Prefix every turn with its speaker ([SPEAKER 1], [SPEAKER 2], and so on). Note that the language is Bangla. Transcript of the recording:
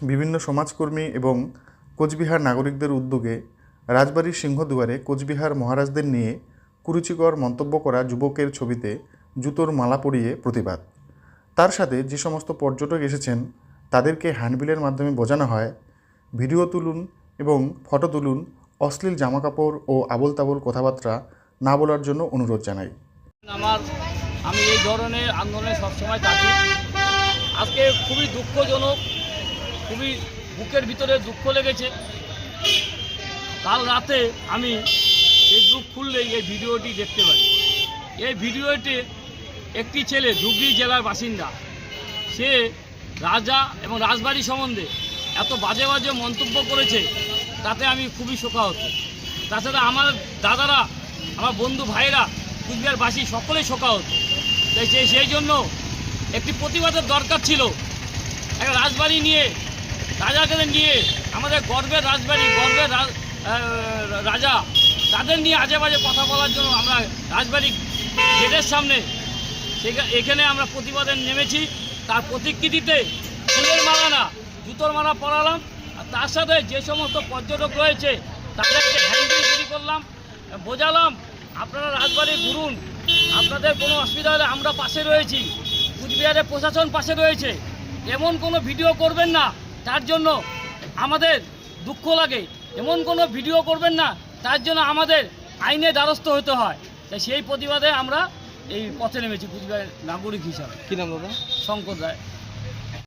[SPEAKER 1] বিভিন্ন সমাজকর্মী এবং কোচবিহার নাগরিকদের উদ্যোগে রাজবাড়ির সিংহদুয়ারে কোচবিহার মহারাজদের নিয়ে কুরুচিকর মন্তব্য করা যুবকের ছবিতে জুতোর মালা পরিয়ে প্রতিবাদ। তার সাথে যে সমস্ত পর্যটক এসেছেন, তাদেরকে হ্যান্ডবিলের মাধ্যমে বোঝানো হয়। ভিডিও তুলুন এবং ফটো তুলুন, অশ্লীল জামাকাপড় ও আবোল তাবোল কথাবার্তা না বলার জন্য অনুরোধ জানাই।
[SPEAKER 2] আমার, আমি এই ধরনের আন্দোলনে সবসময় থাকি। আজকে খুবই দুঃখজনক খুবই বুকের ভিতরে দুঃখ লেগেছে। কাল রাতে আমি ফেসবুক খুললেই এই ভিডিওটি দেখতে পাই। এই ভিডিওটি একটি ছেলে ধুবড়ি জেলার বাসিন্দা। সে রাজা এবং রাজবাড়ি সম্বন্ধে এত বাজে বাজে মন্তব্য করেছে, তাতে আমি খুবই শোকাহত। তাছাড়া আমার দাদারা, আমার বন্ধু ভাইরা কুচবিহারবাসী সকলেই শোকাহত। তাই সেই জন্য একটি প্রতিবাদের দরকার ছিল। একটা রাজবাড়ি নিয়ে রাজাকে নিয়ে আমাদের গর্বের রাজবাড়ি, গর্বের রাজ- তাদের নিয়ে আজে বাজে কথা বলার জন্য আমরা রাজবাড়ি গেটের সামনে এখানে আমরা প্রতিবাদে নেমেছি। তার প্রতিকৃতিতে ফুলের মালা না, জুতোর মালা পরালাম। আর তার সাথে যে সমস্ত পর্যটক রয়েছে, তাদেরকে হ্যান্ডেল তৈরি করলাম, বোঝালাম, আপনারা রাজবাড়ি ঘুরুন। আপনাদের কোনো অসুবিধা হলে আমরা পাশে রয়েছি। কুচবিহারের প্রশাসন পাশে রয়েছে। এমন কোনো ভিডিও করবেন না। তার জন্য আমাদের দুঃখ লাগে। এমন কোনো ভিডিও করবেন না তার জন্য আমাদের আইনে দ্বারস্থ হতে হয়। তাই সেই প্রতিবাদে আমরা এই পথে নেমেছি কুচবিহারের নাগরিক হিসাবে।
[SPEAKER 3] কী নাম দাদা?
[SPEAKER 2] শঙ্কর রায়।